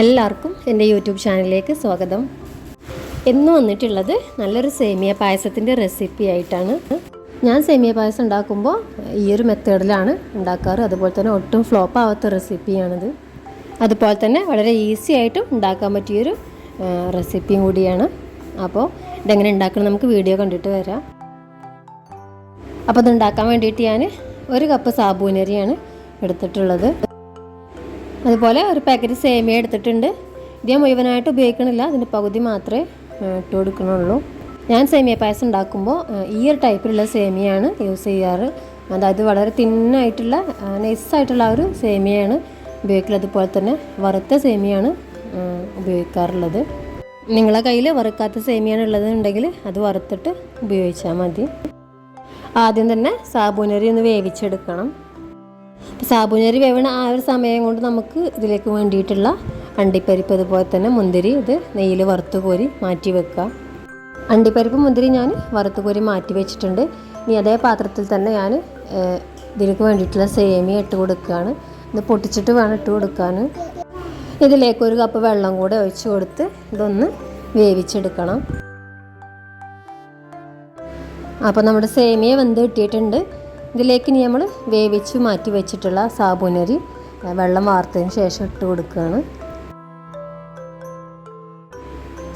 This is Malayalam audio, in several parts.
എല്ലാവർക്കും എന്റെ യൂട്യൂബ് ചാനലിലേക്ക് സ്വാഗതം. എന്ന് വന്നിട്ടുള്ളത് നല്ലൊരു സേമിയ പായസത്തിന്റെ റെസിപ്പി ആയിട്ടാണ്. ഞാൻ സേമിയ പായസം ഉണ്ടാക്കുമ്പോൾ ഈ ഒരു മെത്തേഡിലാണ് ഉണ്ടാക്കാറ്. അതുപോലെ തന്നെ ഒട്ടും ഫ്ലോപ്പ് ആവാത്ത റെസിപ്പിയാണിത് അതുപോലെ തന്നെ വളരെ ഈസി ആയിട്ടും ഉണ്ടാക്കാൻ പറ്റിയൊരു റെസിപ്പിയും കൂടിയാണ്. അപ്പോൾ ഇതെങ്ങനെ ഉണ്ടാക്കണം നമുക്ക് വീഡിയോ കണ്ടിട്ട് വരാം. അപ്പോൾ ഇത് ഉണ്ടാക്കാൻ വേണ്ടിയിട്ട് ഞാൻ ഒരു കപ്പ് സാബൂനരിയാണ് എടുത്തിട്ടുള്ളത്. അതുപോലെ ഒരു പാക്കറ്റ് സേമിയ എടുത്തിട്ടുണ്ട്. ഇത് ഞാൻ മുഴുവനായിട്ട് ഉപയോഗിക്കണില്ല. അതിന്റെ പകുതി മാത്രമേ ഇട്ട് കൊടുക്കണുള്ളൂ. ഞാൻ സേമിയ പായസം ഉണ്ടാക്കുമ്പോൾ ഈ ഒരു ടൈപ്പിലുള്ള സേമിയയാണ് യൂസ് ചെയ്യാറ്. അതായത് വളരെ തിന്നായിട്ടുള്ള നൈസായിട്ടുള്ള ഒരു സേമിയയാണ് ഉപയോഗിക്കുന്നത് അതുപോലെ തന്നെ വറുത്ത സേമിയാണ് ഉപയോഗിക്കാറുള്ളത്. നിങ്ങളെ കയ്യിൽ വറുക്കാത്ത സേമിയാണ് ഉള്ളതെന്നുണ്ടെങ്കിൽ അത് വറുത്തിട്ട് ഉപയോഗിച്ചാൽ മതി. ആദ്യം തന്നെ സാബൂനരി ഒന്ന് വേവിച്ചെടുക്കണം. അപ്പോൾ സാബുനരി വേവണ ആ ഒരു സമയം കൊണ്ട് നമുക്ക് ഇതിലേക്ക് വേണ്ടിയിട്ടുള്ള അണ്ടിപ്പരിപ്പ് അതുപോലെ തന്നെ മുന്തിരി ഇത് നെയ്യിൽ വറുത്ത് കോരി മാറ്റി വെക്കുക. അണ്ടിപ്പരിപ്പ് മുന്തിരി ഞാൻ വറുത്ത് കോരി മാറ്റി വെച്ചിട്ടുണ്ട്. ഇനി അതേ പാത്രത്തിൽ തന്നെ ഞാൻ ഇതിലേക്ക് വേണ്ടിയിട്ടുള്ള സേമിയ ഇട്ട് കൊടുക്കുകയാണ്. ഇത് പൊട്ടിച്ചിട്ട് വേണം ഇട്ട് കൊടുക്കാൻ. ഇതിലേക്ക് ഒരു കപ്പ് വെള്ളം കൂടെ ഒഴിച്ച് കൊടുത്ത് ഇതൊന്ന് വേവിച്ചെടുക്കണം. അപ്പോൾ നമ്മുടെ സേമിയ വെന്ത് കിട്ടിയിട്ടുണ്ട്. ഇതിലേക്ക് ഇനി നമ്മൾ വേവിച്ച് മാറ്റി വെച്ചിട്ടുള്ള സാബുനരി വെള്ളം വാർത്തതിന് ശേഷം ഇട്ട് കൊടുക്കുകയാണ്.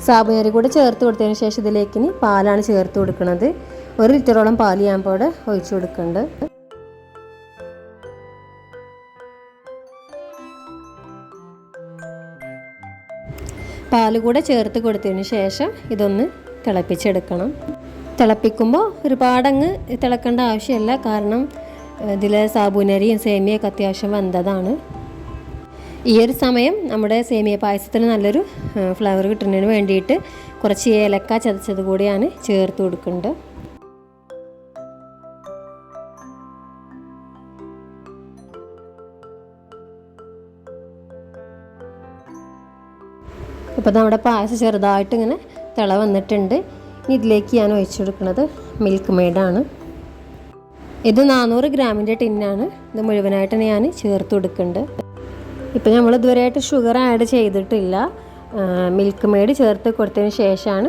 സാബുനരി കൂടെ ചേർത്ത് കൊടുത്തതിന് ശേഷം ഇതിലേക്ക് ഇനി പാലാണ് ചേർത്ത് കൊടുക്കുന്നത് ഒരു ലിറ്ററോളം പാൽ ഞാൻ ഇപ്പോൾ ഒഴിച്ചു കൊടുക്കുന്നുണ്ട്. പാൽ കൂടെ ചേർത്ത് കൊടുത്തതിന് ശേഷം ഇതൊന്ന് തിളപ്പിച്ചെടുക്കണം. തിളപ്പിക്കുമ്പോൾ ഒരുപാടങ്ങ് തിളക്കേണ്ട ആവശ്യമില്ല. കാരണം ഇതിൽ സാബൂനരിയും സേമിയൊക്കെ അത്യാവശ്യം വെന്തതാണ്. ഈ ഒരു സമയം നമ്മുടെ സേമിയ പായസത്തിന് നല്ലൊരു ഫ്ലേവർ കിട്ടുന്നതിന് വേണ്ടിയിട്ട് കുറച്ച് ഏലക്ക ചതച്ചത് കൂടിയാണ് ചേർത്ത് കൊടുക്കേണ്ടത് ഇപ്പം നമ്മുടെ പായസം ചെറുതായിട്ട് ഇങ്ങനെ തിള വന്നിട്ടുണ്ട്. ഇനി ഇതിലേക്ക് ഞാൻ ഒഴിച്ചെടുക്കുന്നത് മിൽക്ക് മെയ്ഡാണ് ഇത് നാനൂറ് ഗ്രാമിന്റെ ടിന്നാണ് ഇത് മുഴുവനായിട്ട് ഞാൻ ചേർത്ത് കൊടുക്കുന്നുണ്ട്. ഇപ്പം നമ്മൾ ഇതുവരെയായിട്ട് ഷുഗർ ആഡ് ചെയ്തിട്ടില്ല. മിൽക്ക് മെയ്ഡ് ചേർത്ത് കൊടുത്തതിന് ശേഷമാണ്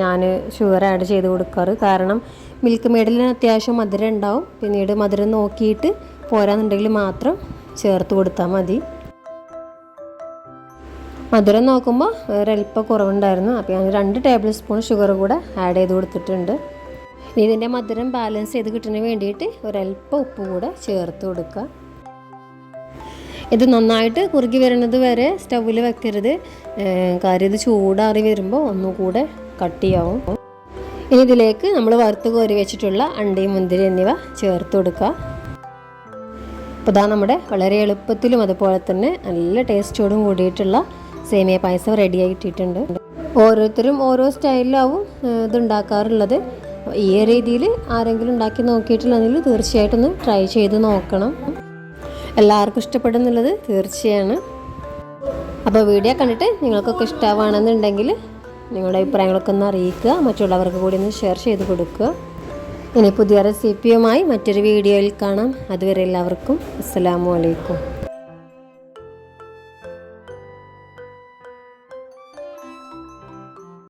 ഞാൻ ഷുഗർ ആഡ് ചെയ്ത് കൊടുക്കാറ്. കാരണം മിൽക്ക് മെയ്ഡിൽ അത്യാവശ്യം മധുരം ഉണ്ടാവും. പിന്നീട് മധുരം നോക്കിയിട്ട് പോരാന്നുണ്ടെങ്കിൽ മാത്രം ചേർത്ത് കൊടുത്താൽ മതി. മധുരം നോക്കുമ്പോൾ ഒരല്പം കുറവുണ്ടായിരുന്നു. അപ്പോൾ ഞാൻ രണ്ട് ടേബിൾ സ്പൂൺ ഷുഗർ കൂടെ ആഡ് ചെയ്ത് കൊടുത്തിട്ടുണ്ട്. ഇനി ഇതിന്റെ മധുരം ബാലൻസ് ചെയ്ത് കിട്ടുന്നതിന് വേണ്ടിയിട്ട് ഒരല്പം ഉപ്പ് കൂടെ ചേർത്ത് കൊടുക്കുക. ഇത് നന്നായിട്ട് കുറുകി വരുന്നത് വരെ സ്റ്റൗവിൽ വെക്കരുത്. കാര്യം ഇത് ചൂടാറി വരുമ്പോൾ ഒന്നുകൂടെ കട്ടിയാവും ഇനി ഇതിലേക്ക് നമ്മൾ വറുത്ത് കോരി വെച്ചിട്ടുള്ള അണ്ടി മുന്തിരി എന്നിവ ചേർത്ത് കൊടുക്കുക. അപ്പോൾ ഇതാ നമ്മുടെ വളരെ എളുപ്പത്തിലും അതുപോലെ തന്നെ നല്ല ടേസ്റ്റോടും കൂടിയിട്ടുള്ള സേമിയ പായസം റെഡി ആയിട്ടിട്ടുണ്ട് ഓരോരുത്തരും ഓരോ സ്റ്റൈലിലാവും ഇതുണ്ടാക്കാറുള്ളത്. ഈ രീതിയിൽ ആരെങ്കിലും ഉണ്ടാക്കി നോക്കിയിട്ടില്ലെങ്കിൽ തീർച്ചയായിട്ടും ഒന്ന് ട്രൈ ചെയ്ത് നോക്കണം. എല്ലാവർക്കും ഇഷ്ടപ്പെടുന്നുള്ളത് തീർച്ചയാണ്. അപ്പോൾ വീഡിയോ കണ്ടിട്ട് നിങ്ങൾക്കൊക്കെ ഇഷ്ടമാണെന്നുണ്ടെങ്കിൽ നിങ്ങളുടെ അഭിപ്രായങ്ങളൊക്കെ ഒന്ന് അറിയിക്കുക. മറ്റുള്ളവർക്ക് കൂടി ഒന്ന് ഷെയർ ചെയ്ത് കൊടുക്കുക. ഇനി പുതിയ റെസിപ്പിയുമായി മറ്റൊരു വീഡിയോയിൽ കാണാം. അതുവരെ എല്ലാവർക്കും അസ്സലാമു അലൈക്കും.